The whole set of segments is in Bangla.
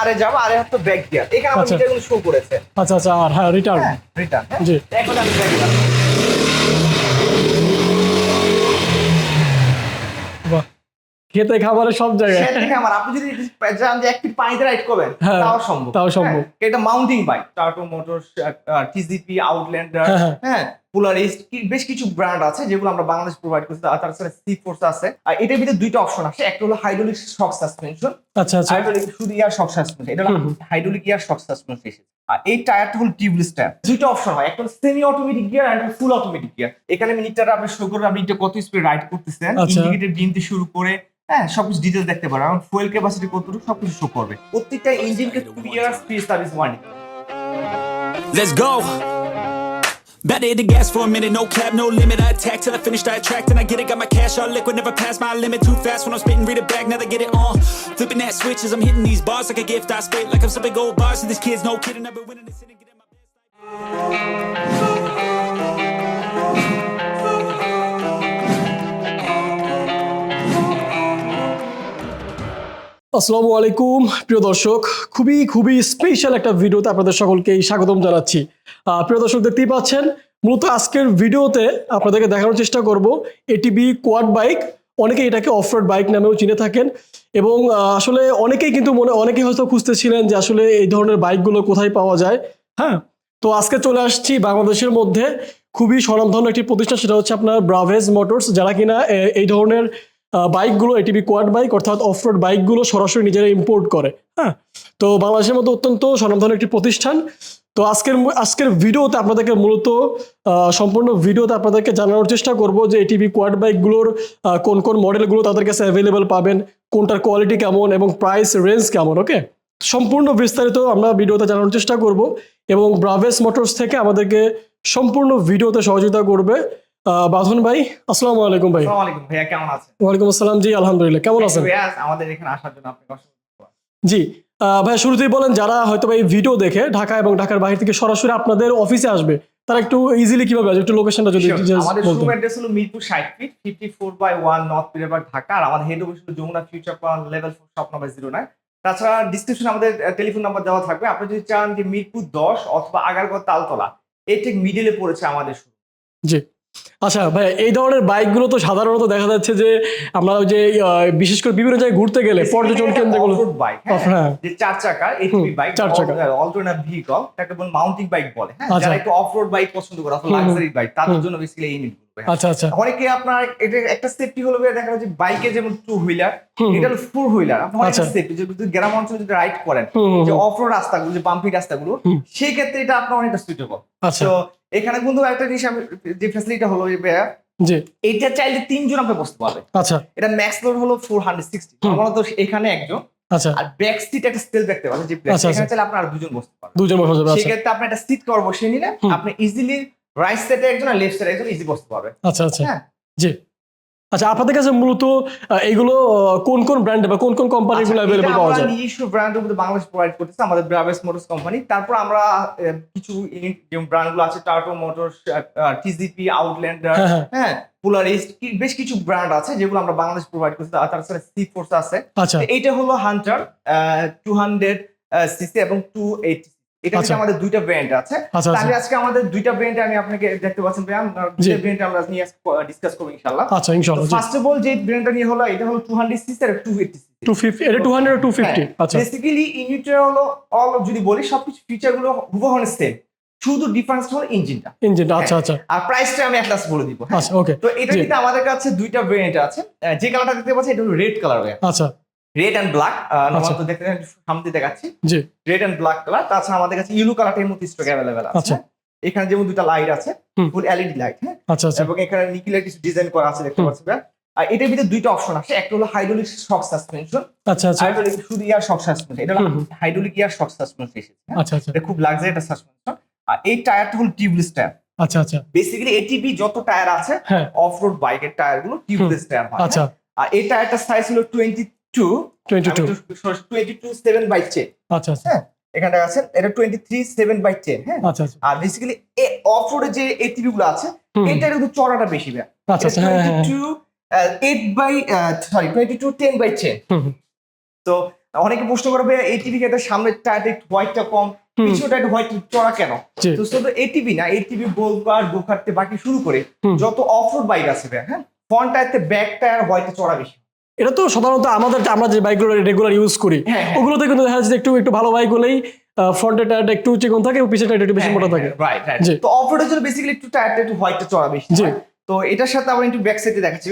আরে যাব আরে হয়তো ব্যাক গিয়ার এখানে আমার আচ্ছা। মিটারগুলো শো করেছে। আচ্ছা আচ্ছা আর হ্যাঁ রিটার্ন হ্যাঁ রিটার্ন হ্যাঁ। জি। এখন আমি ব্যাক গিয়ার খেতে খাবারের সব জায়গায়। থেকে আমার আপনি যদি চান যে এক ফিট পানিতে রাইড করবেন হ্যাঁ, তাও সম্ভব। তাও সম্ভব। হ্যাঁ, এটা মাউন্টিং বাইক টার্টো মোটরস টিজিপি আউটল্যান্ডার হ্যাঁ, হ্যাঁ। হ্যাঁ পোলারিস্ট বেশ কিছু ব্র্যান্ড আছে যেগুলো আমরা বাংলাদেশ প্রোভাইড করছি। সি ফোর্স আছে। আর এটার ভিতরে দুইটা অপশন আছে। একটা হলো হাইড্রোলিক শক সাসপেনশন আচ্ছা আচ্ছা। হাইড্রোলিক শুধু ইয়ার শক সাসপেনশন এটা। হাইড্রোলিক ইয়ার শক সাসপেনশন আর এই টায়ারটা হলো টিউবলেস টায়ার দুইটা অপশন হয়। একটা সেমি অটোমেটিক গিয়ার আর একটা ফুল অটোমেটিক গিয়ার এখানে মিনিটটা আপনি শো করবেন আপনি এটা কত স্পিড রাইড করতেছেন। আচ্ছা। ইন্ডিকেটর ডিম শুরু করে হ্যাঁ সবকিছু ডিটেলস দেখতে পারবেন এবং ফুয়েল ক্যাপাসিটি কতটুকু সবকিছু শো করবে প্রত্যেকটা ইঞ্জিনকে two years free service warranty Let's go. Better hit the gas for a minute, no cap, no limit. I attack till I finish, I attract and I get it. Got my cash all liquid, never pass my limit. Too fast when I'm spitting, read it back, now they get it on. Flipping that switch as I'm hitting these bars like a gift. I spit like I'm sipping gold bars. And this kid's no kidding, I've been winning this and getting my best. আসসালামু আলাইকুম, প্রিয় দর্শক। খুবই খুবই স্পেশাল একটা ভিডিওতে আপনাদের সকলকে স্বাগতম জানাচ্ছি। প্রিয় দর্শক, দেখতেই পাচ্ছেন, মূলত আজকের ভিডিওতে আপনাদেরকে দেখানোর চেষ্টা করব এটিবি কোয়াড বাইক অনেকে এটাকে অফরোড বাইক নামেও চিনে থাকেন এবং আসলে অনেকেই কিন্তু মনে, অনেকেই হয়তো খুঁজতেছিলেন যে আসলে এই ধরনের বাইকগুলো কোথায় পাওয়া যায়। হ্যাঁ তো আজকে চলে আসছি বাংলাদেশের মধ্যে। খুবই স্বনামধন্য একটি প্রতিষ্ঠান, সেটা হচ্ছে আপনার ব্রাভেজ মোটরস যারা কিনা এই ধরনের বাইকগুলো এটিভি কোয়াড বাইক অর্থাৎ অফরোড বাইকগুলো সরাসরি নিজেরা ইম্পোর্ট করে হ্যাঁ? তো বাংলাদেশের মধ্যে অত্যন্ত স্বনামধন্য একটি প্রতিষ্ঠান। তো আজকের আজকের ভিডিওতে আপনাদেরকে মূলত সম্পূর্ণ ভিডিওতে আপনাদেরকে জানানোর চেষ্টা করব যে এটিভি কোয়াড বাইকগুলোর কোন কোন মডেলগুলো তাদের কাছে অ্যাভেলেবেল পাবেন, কোনটার কোয়ালিটি কেমন এবং প্রাইস রেঞ্জ কেমন ওকে সম্পূর্ণ বিস্তারিত আমরা ভিডিওতে জানানোর চেষ্টা করব এবং ব্রাভেস মোটরস থেকে আমাদেরকে সম্পূর্ণ ভিডিওতে সহযোগিতা করবে। বাঁধন ভাই আসসালামু আলাইকুম ভাই। আলাইকুম ভাইয়া কেমন আছেন? ওয়ালাইকুম আসসালাম জি আলহামদুলিল্লাহ কেমন আছেন? ভাইয়া আমাদের এখানে আসার জন্য আপনাকে জি ভাই শুরুতেই বলেন যারা হয়তো এই ভিডিও দেখে ঢাকা এবং ঢাকার বাইরে থেকে সরাসরি আপনাদের অফিসে আসবে তারা একটু ইজিলি কীভাবে আসবে? একটু লোকেশনটা যদি আমাদের। শোরুম অ্যাড্রেস হলো মিরপুর ষাট feet fifty four by one north Pirabag Dhaka আর আমাদের হেড অফিস হলো Jamuna future plan level four shop number zero nine তাছাড়া ডিসক্রিপশনে আমাদের টেলিফোন নাম্বার দেওয়া থাকবে। আপনি যদি চান যে মিরপুর দশ অথবা আগারগড় তালতলা এই ঠিক মিডিলে পড়েছে আমাদের শোরুম জি। আচ্ছা ভাই এই ধরনের বাইকগুলো তো সাধারণত দেখা যাচ্ছে যে আমরা ওই যে বিশেষ করে বিভিন্ন জায়গায় ঘুরতে গেলে পর্যটন কেন্দ্রগুলো বাইক হ্যাঁ। যে চার চাকা এটিভি বাইক চার চাকা। অল্টারনেট ভেহিকল তাকে বলে মাউন্টিং বাইক বলে হ্যাঁ আচ্ছা। যারা একটু অফরোড বাইক পছন্দ করে অথবা। লাক্সারি বাইক তাদের জন্য বেসিক্যালি এই আচ্ছা আচ্ছা। অনেকে আপনার এটা একটা সেফটি হলো দেখা যাচ্ছে বাইকে যেমন টু হুইলার এটা ফোর হুইলার আপনি অনেক আচ্ছা। সেফটি যদি গ্রাম অঞ্চলে যদি রাইড করেন যে অফ রোড রাস্তাগুলো যে বাম্পি রাস্তাগুলো। সেই ক্ষেত্রে এটা আপনার অনেকটা সুইটেবল আচ্ছা। তো এখানে কিন্তু একটা জিনিস আমি যে ফ্যাসিলিটি হলো যে জি। চাইলে তিনজন আপনি বসতে পারবে। আচ্ছা। এটা ম্যাক্স লোড হলো ফোর হান্ড্রেড সিক্সটি। তো এখানে একজন। আচ্ছা। আর ব্যাক সিট একটা স্পেস দেখতে পাবেন যে এখানে। চাইলে আপনার দুজন বসতে পারবেন দুজন বসা যাবে সেক্ষেত্রে আপনি একটা সিট কভার বসিয়ে নিলে আপনি ইজিলি রাইট সাইডে একজন আর লেফট সাইডে একজন ইজি বসতে পারবে। আচ্ছা আচ্ছা। হ্যাঁ। জি। আচ্ছা আপনাদের কাছে মূলত এগুলো কোন কোন ব্র্যান্ড বা কোন কোন কোম্পানিগুলো আচ্ছা, অ্যাভেলেবল এটা পাওয়া যায়? নিজস্ব ব্র্যান্ডের মধ্যে বাংলাদেশ প্রোভাইড করতেছে আমাদের ব্রাভেস মোটরস কোম্পানি তারপর আমরা কিছু ইউনিট যে ব্র্যান্ডগুলো আছে টার্টো মোটরস টিজিপি আউটল্যান্ডার হ্যাঁ হ্যাঁ। হ্যাঁ পোলারিস্ট বেশ কিছু ব্র্যান্ড আছে যেগুলো আমরা বাংলাদেশ প্রোভাইড করতেছি আর সাথে সি ফোর্স আছে। আচ্ছা। এইটা হলো হান্টার টু হান্ড্রেড সিসি এবং টু এইট এটা আচ্ছা। আমাদের দুইটা ব্র্যান্ড আছে। আচ্ছা তাহলে আচ্ছা আজকে আমাদের দুইটা ব্র্যান্ড আমি আপনাকে দেখতে পাচ্ছেন ভাই আমরা দুইটা ব্র্যান্ড আমরা নিয়ে ডিসকাস করব ইনশাআল্লাহ। আচ্ছা ইনশাআল্লাহ ফার্স্ট অফ অল যে ব্র্যান্ডটা নিয়ে হলো এটা হলো টু হান্ড্রেড সিসি আর two eighty CC two fifty এটা টু হান্ড্রেড টু আচ্ছা। বেসিক্যালি ইউনিটটা হলো অল যদি বলি সবকিছু ফিচারগুলো সেম শুধু ডিফারেন্স হলো ইঞ্জিনটা ইঞ্জিনটা আচ্ছা আচ্ছা। আর প্রাইসটা আমি একটা বলে দিব। হ্যাঁ? আচ্ছা ওকে তো এটা কিন্তু আমাদের কাছে দুইটা ভেরিয়েন্ট আছে। যে কালারটা দেখতে পাচ্ছেন এটা হলো রেড কালার আচ্ছা। রেড অ্যান্ড ব্ল্যাক আচ্ছা। নর্মাল দেখতে সামনে দেখাচ্ছি জি রেড অ্যান্ড ব্ল্যাক কালার তাছাড়া আমাদের কাছে ইউলো কালারটার মধ্যে স্টক অ্যাভেলেবেল আছে আচ্ছা। এখানে যেমন দুটো লাইট আছে। ফুল এলইডি লাইট হ্যাঁ আচ্ছা আচ্ছা এবং এখানে নিকিলের কিছু ডিজাইন করা আছে দেখতে। পাচ্ছি আর এটার ভিতরে দুইটা অপশন আছে একটা হলো হাইড্রোলিক শক সাসপেনশন আচ্ছা আচ্ছা হাইড্রোলিক শুধু ইয়ার শক সাসপেনশন এটা হলো। হাইড্রোলিক ইয়ার শক সাসপেনশন এসেছে হ্যাঁ? আচ্ছা আচ্ছা এটা খুব লাক্সারি একটা সাসপেনশন আর এই টায়ারটা হলো টিউবলেস টায়ার আচ্ছা আচ্ছা বেসিক্যালি এটিপি যত টায়ার আছে অফ রোড বাইকের টায়ারগুলো টিউবলেস টায়ার হয় আচ্ছা হ্যাঁ? আর এই টায়ারটার সাইজ হলো twenty two twenty two twenty two seven by ten আচ্ছা আচ্ছা। হ্যাঁ এখানে আছে এটা twenty three seven by ten হ্যাঁ। আচ্ছা আচ্ছা। আর বেসিক্যালি অফ রোডে যে এটিভি গুলো আছে হুম, এটার কিন্তু চড়াটা বেশি ভাই আচ্ছা two eight by sorry twenty two ten by ten হুম, হুম। তো অনেকে প্রশ্ন করবে এটিভি সামনের টায়ারটা একটু হোয়াইটটা কম। পিছনটা একটু হোয়াইট চড়া কেন? তো শুধু এটিভি না এটিভি গোলকার গোকারতে বাকি শুরু করে যত অফ রোড বাইক আছে হ্যাঁ ফ্রন্ট টায়ারতে ব্যাক টায়ার হোয়াইটে চড়া বেশি। এটা তো সাধারণত আমাদের আমরা যে বাইকগুলো রেগুলার ইউজ করি হ্যাঁ, হ্যাঁ। ওগুলোতে কিন্তু দেখা যাচ্ছে একটু একটু ভালো বাইক হলেই ফ্রন্টের টায়ারটা একটু চিকন থাকে পিছের টায়ারটা একটু বেশি মোটা থাকে। রাইট রাইট তো অফ রোডের জন্য বেসিক্যালি একটু টায়ারটা একটু হোয়াইটটা চড়া বেশি জি। তো এটার সাথে আমরা একটু ব্যাক সাইডে দেখাচ্ছি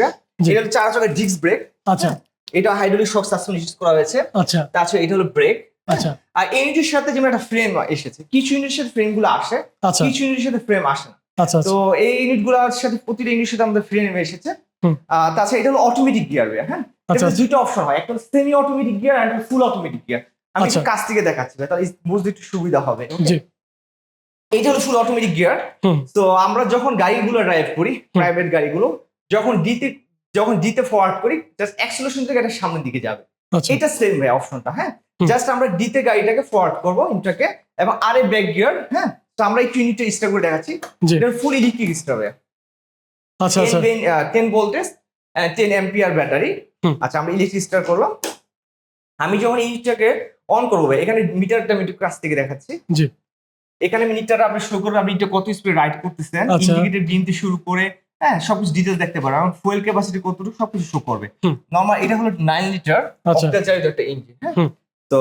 এটা হলো চার চাকার ডিস্ক ব্রেক আচ্ছা। এটা হাইড্রোলিক শক সাসপেনশন ইউজ করা হয়েছে। আচ্ছা। তাছাড়া এটা হলো ব্রেক আচ্ছা। আর এই ইউনিটের সাথে যেমন একটা ফ্রেম এসেছে কিছু ইউনিটের সাথে ফ্রেমগুলো আসে আচ্ছা। কিছু ইউনিটের সাথে ফ্রেম আসে না। আচ্ছা আচ্ছা। তো এই ইউনিটগুলোর সাথে প্রতিটা ইউনিটের সাথে আমাদের ফ্রেম এসেছে। তাছাড়া এটা হলো অটোমেটিক গিয়ার হ্যাঁ? আচ্ছা, এটা দুটো অপশন হয় একটা সেমি অটোমেটিক গিয়ার আর একটা ফুল অটোমেটিক গিয়ার আমি একটু আচ্ছা। কাছ থেকে দেখাচ্ছি তাহলে বুঝতে একটু সুবিধা হবে এইটা হলো ফুল অটোমেটিক গিয়ার তো আমরা যখন গাড়িগুলো ড্রাইভ করি প্রাইভেট গাড়িগুলো যখন ডিতে যখন ডিতে ফরওয়ার্ড করি জাস্ট অ্যাক্সেলেশন থেকে এটা সামনের দিকে যাবে। আচ্ছা। এটা সেম ভাই অপশনটা হ্যাঁ? জাস্ট আমরা ডিতে গাড়িটাকে ফরওয়ার্ড করব ইন্টারকে এবং আরে ব্যাক গিয়ার হ্যাঁ? তো আমরা একটু ইউনিটটা স্টার করে দেখাচ্ছি। এটা ফুল ইলেকট্রিক স্টার আচ্ছা আচ্ছা। Ten voltage ten ampere battery আচ্ছা আমরা ইলেকট্রিক স্টার করলাম। আমি যখন ইঞ্চটাকে অন করব এখানে মিটারটা আমি একটু কাছ থেকে দেখাচ্ছি। জি। এখানে মিনিটটা আপনি শো করবেন আপনি এটা কত স্পিড রাইড করতেছেন আচ্ছা। ইন্ডিকেটর দিনতে শুরু করে হ্যাঁ সবকিছু ডিটেলস দেখতে পারবেন এবং ফুয়েল ক্যাপাসিটি কতটুকু সবকিছু শো করবে। নর্মাল এটা হলো নাইন লিটার আচ্ছা। অক্টাচারিত একটা ইঞ্জিন হ্যাঁ। তো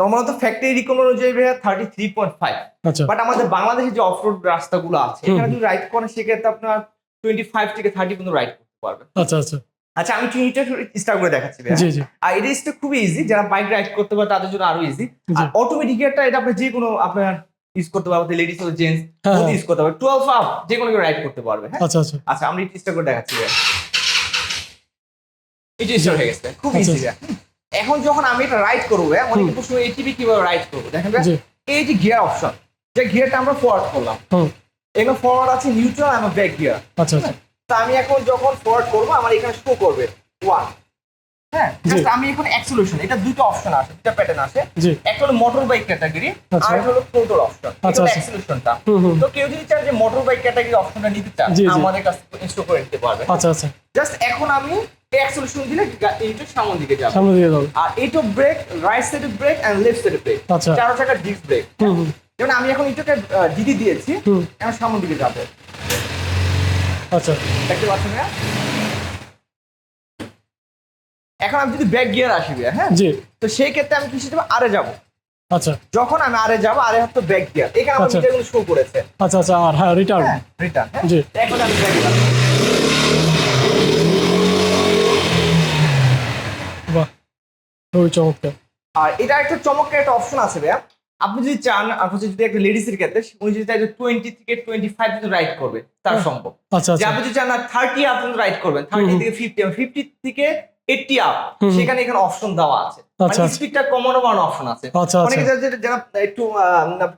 নর্মালত ফ্যাক্টরি রিকমেন্ড অনুযায়ী থার্টি থ্রি পয়েন্ট ফাইভ আচ্ছা। বাট আমাদের বাংলাদেশে যে অফ অফরোড রাস্তাগুলো আছে এখানে যদি রাইড করেন সেক্ষেত্রে আপনার টোয়েন্টি ফাইভ থেকে থার্টি পর্যন্ত রাইড পারবেন আচ্ছা আচ্ছা। আচ্ছা আমি টোয়েন্টিটা স্টার্ট করে দেখাচ্ছি জি জি। আর এটা স্টার খুবই ইজি যারা বাইক রাইড করতে পারে তাদের জন্য আরও ইজি আর অটোমেটিক গিয়ারটা এটা আপনি যে কোনো আপনার ইউজ করতে পারবেন লেডিস ও জেন্টস হ্যাঁ, হ্যাঁ। ইউজ করতে পারবে টুয়েলভ আপ যে কোনো রাইড করতে পারবে হ্যাঁ? আচ্ছা আচ্ছা। আচ্ছা আমি চেষ্টা করে দেখাচ্ছি এটা স্টার্ট হয়ে গেছে খুব আচ্ছা, ইজি এখন যখন আমি এটা রাইড করব অনেকে প্রশ্ন এটিভি কীভাবে রাইড করব? দেখেন এই যে গিয়ার অপশন যে গিয়ারটা আমরা ফরওয়ার্ড করলাম। এখানে ফরওয়ার্ড আছে নিউট্রাল এবং ব্যাক গিয়ার আচ্ছা আচ্ছা। তা আমি এখন যখন ফরওয়ার্ড করব আমার এখানে শো করবে। ওয়ান হ্যাঁ? আমি এখন অ্যাক্সেলেশন এটা দুটো অপশন আছে দুটো প্যাটার্ন আছে। একটা হলো মোটর বাইক ক্যাটাগরি। আর হলো অপশন আচ্ছা, এটা আচ্ছা। হুম হুম। তো কেউ যদি চায় যে মোটর বাইক ক্যাটাগরি অপশনটা নিতে চায়। আমাদের কাছে ইনস্টল করে নিতে পারবে। আচ্ছা আচ্ছা। জাস্ট এখন আমি অ্যাক্সেলেশন দিলে এইটা সামনের দিকে যাবে। সামনে দিয়ে যাবে। আর এইটা ব্রেক রাইট সাইডে ব্রেক এন্ড লেফট সাইডে ব্রেক আচ্ছা। চারো চাকার ডিস্ক ব্রেক হুম যেমন আমি এখন এটাকে দিদি দিয়েছি এখন সামনের দিকে যাবে। আচ্ছা। দেখতে পাচ্ছেন না এখন আমি যদি ব্যাক গিয়ার আসবে হ্যাঁ? জি। তো সেই ক্ষেত্রে আমি কিসে যাব আরে যাব। আচ্ছা। যখন আমি আরে যাব আরে হচ্ছে ব্যাক গিয়ার এখানে আমার। মিটারগুলো শো করেছে। আচ্ছা আচ্ছা আর হ্যাঁ রিটার্ন হ্যাঁ রিটার্ন হ্যাঁ? জি। এখন আমি ব্যাক গিয়ার বাহ খুবই চমৎকার। আর এটা একটা চমৎকার একটা অপশন আছে ভাইয়া। আপনি যদি চান আপনি যদি একটা লেডিসের ক্ষেত্রে উনি যদি চাই টোয়েন্টি থেকে টোয়েন্টি ফাইভ পর্যন্ত রাইড করবে তার হ্যাঁ। সম্ভব। আচ্ছা যে আচ্ছা আপনি যদি চান না থার্টি আপ পর্যন্ত রাইড করবেন থার্টি থেকে ফিফটি ফিফটি থেকে এইটটি আপ। সেখানে এখানে অপশন দেওয়া আছে। স্পিডটা কমানো বাড়ানো অপশন আছে। আচ্ছা অনেকে যারা একটু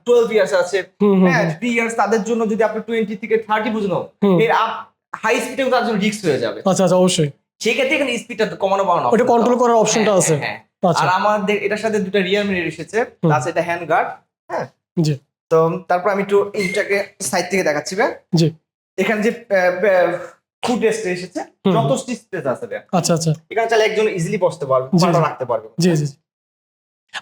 টুয়েলভ ইয়ার্স আছে হ্যাঁ থ্রি ইয়ার্স তাদের জন্য যদি আপনি টোয়েন্টি থেকে থার্টি পর্যন্ত এর আপ হাই স্পিডে তার জন্য রিস্ক হয়ে যাবে। আচ্ছা আচ্ছা অবশ্যই। সেক্ষেত্রে এখানে স্পিডটা কমানো বাড়ানো ওটা কন্ট্রোল করার অপশনটা হ্যাঁ, আছে। হ্যাঁ, আচ্ছা আর আমাদের এটার সাথে দুটো রিয়ার মিরর এসেছে প্লাস এটা হ্যান্ড গার্ড হ্যাঁ? জি। তো তারপর আমি একটু ইনটাকে সাইড থেকে দেখাচ্ছি ভাই। জি। এখানে যে ফুড রেস্ট এসেছে। যত স্পেস আছে আচ্ছা আচ্ছা। এখানে চাইলে একজন ইজিলি বসতে পারবে পাটা রাখতে পারবে। জি জি জি।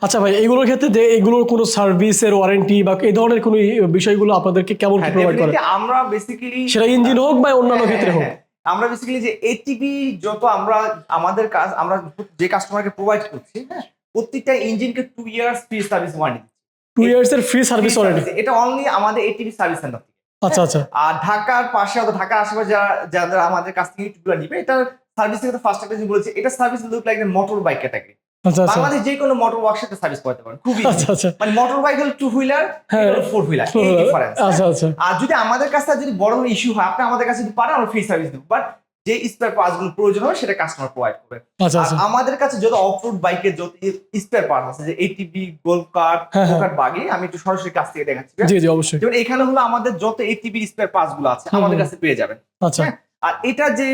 আচ্ছা ভাই এইগুলোর ক্ষেত্রে যে এইগুলোর কোনো সার্ভিসের ওয়ারেন্টি বা এই ধরনের কোনো বিষয়গুলো আপনাদেরকে কেমন কি হ্যাঁ, প্রোভাইড করে? আমরা বেসিক্যালি সেটা ইঞ্জিন হোক বা অন্যান্য ক্ষেত্রে হোক। আমরা বেসিক্যালি যে এটিপি যত আমরা আমাদের কাজ আমরা যে কাস্টমারকে প্রোভাইড করছি হ্যাঁ প্রত্যেকটা ইঞ্জিনকে two years free service warranty two years এর ফ্রি সার্ভিস ওয়ারেন্টি এটা অনলি আমাদের এটিপি সার্ভিস সেন্টার আচ্ছা আচ্ছা। আর ঢাকার পাশে অথবা ঢাকার আশেপাশে যারা যারা আমাদের কাছ থেকে ইউটিউবগুলো নিবে এটা সার্ভিস থেকে ফার্স্ট একটা বলেছে এটা service look like motor bike category Bangladesh যে কোনো মোটর ওয়ার্কশপে সার্ভিস করতে পারেন খুবই আচ্ছা আচ্ছা। মানে মোটর বাইক হলো টু হুইলার। ফোর হুইলার এই ডিফারেন্স আচ্ছা আচ্ছা। আর যদি আমাদের কাছে যদি বড় কোনো ইস্যু হয় আপনি আমাদের কাছে যদি পারেন আমরা ফ্রি সার্ভিস দেবো। বাট যে স্পেয়ার পার্টসগুলো প্রয়োজন হবে সেটা কাস্টমার প্রোভাইড করবে। আচ্ছা আচ্ছা। আমাদের কাছে যত অফরোড বাইকের যত স্পেয়ার পার্টস আছে যে এটিভি গোল্ড কার্ড। কার্ড বাগি আমি একটু সরাসরি কাছ থেকে দেখাচ্ছি জি জি অবশ্যই। যেমন এখানে হলো আমাদের যত এটিভি স্পেয়ার পার্টসগুলো আছে আমাদের কাছে পেয়ে যাবেন। আচ্ছা। হ্যাঁ। আর এটা যে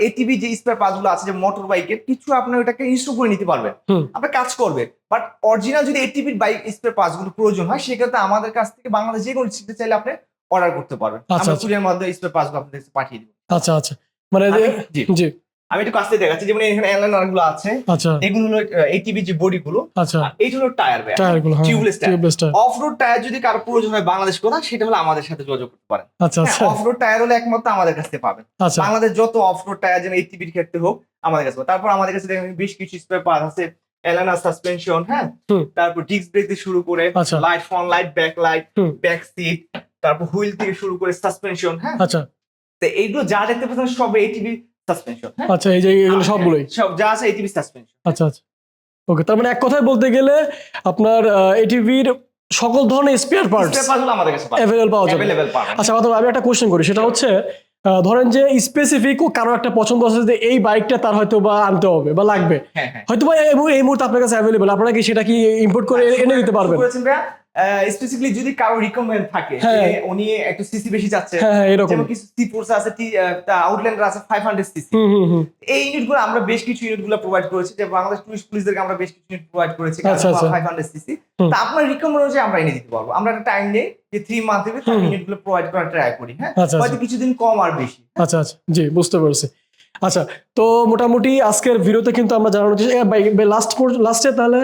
এটিভি যে স্পেয়ার পার্টসগুলো আছে যে মোটর বাইকের কিছু আপনি ওটাকে ইনস্টল করে নিতে পারবেন। আপনি আপনার কাজ করবে। বাট অরিজিনাল যদি এটিভির বাইক স্পেয়ার পার্টসগুলো প্রয়োজন হয় সেক্ষেত্রে আমাদের কাছ থেকে বাংলাদেশ যে কোনো শিখতে চাইলে আপনি অর্ডার করতে পারবেন। আচ্ছা, আমরা আচ্ছা। কুরিয়ার মাধ্যমে স্পেয়ার পার্টসগুলো আপনাদের পাঠিয়ে দেব। আচ্ছা আচ্ছা। মানে জি। জি। আমি একটু কাছ থেকে দেখাচ্ছি যেমন এখানে এলাইনারগুলো আছে। আচ্ছা। এগুলো হলো এটিভি যে বডি গুলো আচ্ছা এইটা হলো tyre bag টায়ারগুলো tubeless tyre off road tyre যদি কারও প্রয়োজন হয় বাংলাদেশ কোথায় সেটা হলো আমাদের সাথে যোগাযোগ করতে পারেন। আচ্ছা আচ্ছা। অফ রোড টায়ার হলে একমাত্র আমাদের কাছ পাবেন। আচ্ছা। বাংলাদেশ যত অফ রোড টায়ার যেন এইটিভির ক্ষেত্রে হোক আমাদের কাছে তারপর আমাদের কাছে দেখবেন বেশ কিছু স্পেয়ার পার্ট আছে। এলানা সাসপেনশন হ্যাঁ? তারপর ডিস্ক ব্রেক থেকে শুরু করে আচ্ছা। Light front light back light back seat তারপর হুইল থেকে শুরু করে সাসপেনশন হ্যাঁ? আচ্ছা। তো এইগুলো যা দেখতে পাচ্ছেন সব এইটিভি সাসপেনশন হ্যাঁ? আচ্ছা এই যে এগুলো সবগুলোই? সব যা আছে এইটিভি সাসপেনশন আচ্ছা আচ্ছা। ওকে তার মানে এক কথায় বলতে গেলে আপনার এটিভির সকল ধরনের স্পেয়ার পার্টস আমাদের কাছে অ্যাভেলেবল পাওয়া যাবে। আচ্ছা আমি একটা কোশ্চেন করি। সেটা হচ্ছে ধরেন যে স্পেসিফিক ও কারও একটা পছন্দ আছে যে এই বাইকটা তার হয়তো বা আনতে হবে বা লাগবে। হ্যাঁ হ্যাঁ। হয়তো বা এই মুহূর্তে- আপনার কাছে অ্যাভেলেবল আপনারা কি সেটা কি ইম্পোর্ট করে এনে দিতে পারবেন? স্পেসিফিকলি যদি কারও রিকমেন্ড থাকে হ্যাঁ। উনি একটু সিসি বেশি যাচ্ছে হ্যাঁ হ্যাঁ এরকম। কিছু সি ফোর্স আছে আউটল্যান্ডার আছে ফাইভ হান্ড্রেড সিসি এই ইউনিটগুলো আমরা বেশ কিছু ইউনিটগুলো প্রোভাইড করেছি যে বাংলাদেশ টুরিস্ট পুলিশদেরকে আমরা বেশ কিছু ইউনিট প্রোভাইড করেছি আচ্ছা, আচ্ছা। ফাইভ হান্ড্রেড সিসি হুম। তা আপনার রিকমেন্ড অনুযায়ী আমরা এনে দিতে পারব। আমরা একটা টাইম নেই যে থ্রি মান্থ থেকে। ইউনিটগুলো প্রোভাইড করার ট্রাই করি হ্যাঁ? আচ্ছা হয়তো আচ্ছা কিছুদিন কম আর বেশি। আচ্ছা আচ্ছা। জি বুঝতে পারছি। আচ্ছা তো মোটামুটি আজকের ভিডিওতে কিন্তু আমরা চেষ্টা লাস্ট লাস্টে তাহলে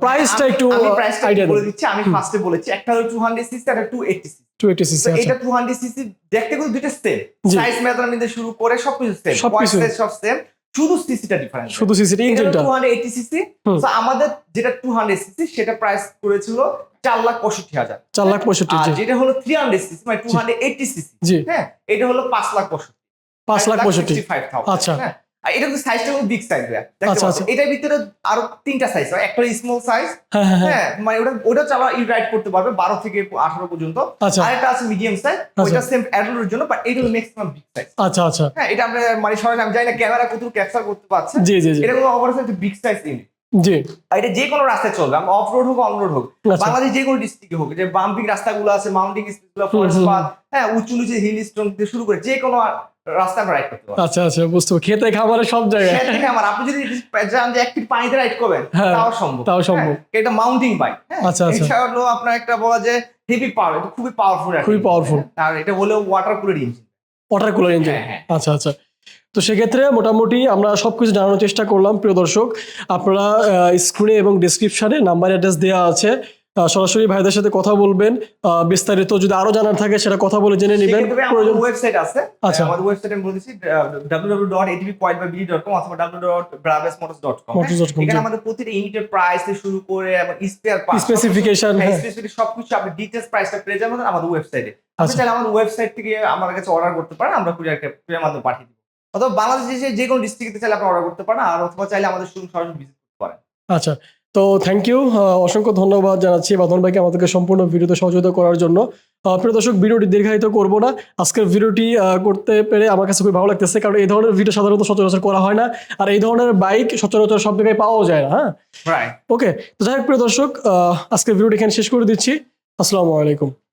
প্রাইসটা একটু আমি আইডিয়া বলে দিচ্ছি আমি ফার্স্টে বলেছি একটা হলো টু হান্ড্রেড সিসি আর সিসি টু এইটি সিসি আচ্ছা। এটা টু হান্ড্রেড সিসি দেখতে কিন্তু দুইটা সেম সাইজ মেজারমেন্ট থেকে শুরু করে সবকিছু সেম সবকিছু। সব সেম শুধু সিসিটা ডিফারেন্স শুধু সিসিটি ইঞ্জিনটা টু হান্ড্রেড এইটি সিসি হুম। আমাদের যেটা টু হান্ড্রেড সিসি সেটা প্রাইস করেছিল চার লাখ পঁয়ষট্টি হাজার। চার লাখ পঁয়ষট্টি আর যেটা হলো থ্রি হান্ড্রেড সিসি মানে টু হান্ড্রেড এইটি সিসি হ্যাঁ? এটা হলো পাঁচ লাখ পঁয়ষট্টি। পাঁচ লাখ পঁয়ষট্টি। ফাইভ আচ্ছা। হ্যাঁ? আর এটা কিন্তু সাইজটা কিন্তু বিগ সাইজ আচ্ছা, আচ্ছা। এটার ভিতরে আরও তিনটা সাইজ হয় একটা স্মল সাইজ হ্যাঁ হ্যাঁ হ্যাঁ। হ্যাঁ মানে ওটা ওটা চালা ইউ রাইড করতে পারবে বারো থেকে আঠারো পর্যন্ত। আচ্ছা। আরেকটা আছে মিডিয়াম সাইজ ওইটা সেম অ্যাডাল্টের জন্য বাট এটা ম্যাক্সিমাম বিগ সাইজ আচ্ছা আচ্ছা। হ্যাঁ এটা আমরা মানে সরাসরি আমি জানি না ক্যামেরা কত ক্যাপচার করতে পারছে। জি জি এটা কোনো অপারেশন একটা বিগ সাইজ ইউনিট জি। আর এটা যে কোনো রাস্তায় চলবে। আমরা অফ রোড হোক অন রোড হোক বাংলাদেশ যে কোনো ডিস্ট্রিক্টে হোক যে বাম্পিং রাস্তাগুলো আছে মাউন্টিং স্পিডগুলো ফরেস্ট পাথ হ্যাঁ উঁচু নিচে হিল স্টোন থেকে শুরু করে যে কোনো রাস্তা রাইড করতে পারব। আচ্ছা আচ্ছা বুঝতে। খেতে খাবারে সব জায়গায়। থেকে আমার আপনি যদি চান যে এক ফিট পানিতে রাইড করবেন হ্যাঁ, তাও সম্ভব। তাও সম্ভব। হ্যাঁ, এটা মাউন্টিং বাইক হ্যাঁ। আচ্ছা, আচ্ছা। এছাড়া হলো আপনার একটা বলা যায় হেভি পাওয়ার এটা খুবই পাওয়ারফুল খুবই powerful। আর এটা হলো water cooler engine water cooler engine. আচ্ছা আচ্ছা। তো সেক্ষেত্রে মোটামুটি আমরা সবকিছু জানানোর চেষ্টা করলাম প্রিয় দর্শক। আপনারা স্ক্রিনে এবং ডিসক্রিপশনে নাম্বার অ্যাড্রেস দেওয়া আছে। সরাসরি ভাইদের সাথে কথা বলবেন। বিস্তারিত যদি আরও জানার থাকে সেটা কথা বলে জেনে নেবেন। প্রয়োজন ওয়েবসাইট আছে। আচ্ছা। আমাদের ওয়েবসাইট আমি বলেছি www.atbpointbyb.com অথবা www.bravesmotors.com Motors.com, এখানে আমাদের প্রতিটা ইউনিটের প্রাইস থেকে শুরু করে এবং স্পেয়ার পার্ট Specification, হ্যাঁ। স্পেসিফিক সবকিছু আপনি ডিটেইলস প্রাইসটা পেয়ে যাবেন আমাদের ওয়েবসাইটে আপনি আচ্ছা। চাইলে আমাদের ওয়েবসাইট থেকে আমাদের কাছে অর্ডার করতে পারেন আমরা কুরিয়ার কুরিয়ার মাধ্যমে পাঠিয়ে দিব। অথবা বাংলাদেশে যে কোনো ডিস্ট্রিক্টে চাইলে আপনি অর্ডার করতে পারেন আর অথবা চাইলে আমাদের শুরু সরাসরি ভিজিট করতে পারেন। আচ্ছা। তো থ্যাংক ইউ অসংখ্য ধন্যবাদ জানাচ্ছি বাদন ভাইকে আমাদেরকে সম্পূর্ণ ভিডিওতে সহযোগিতা করার জন্য। প্রিয় দর্শক ভিডিওটি দীর্ঘায়িত করব না। আজকের ভিডিওটি করতে পেরে আমার কাছে খুবই ভালো লাগতেছে কারণ এই ধরনের ভিডিও সাধারণত সচরাচর করা হয় না আর এই ধরনের বাইক সচরাচর সব জায়গায় পাওয়াও যায় না হ্যাঁ? ওকে তো যাই হোক প্রিয় দর্শক আহ, আজকের ভিডিওটি এখানে শেষ করে দিচ্ছি। আসসালামু আলাইকুম।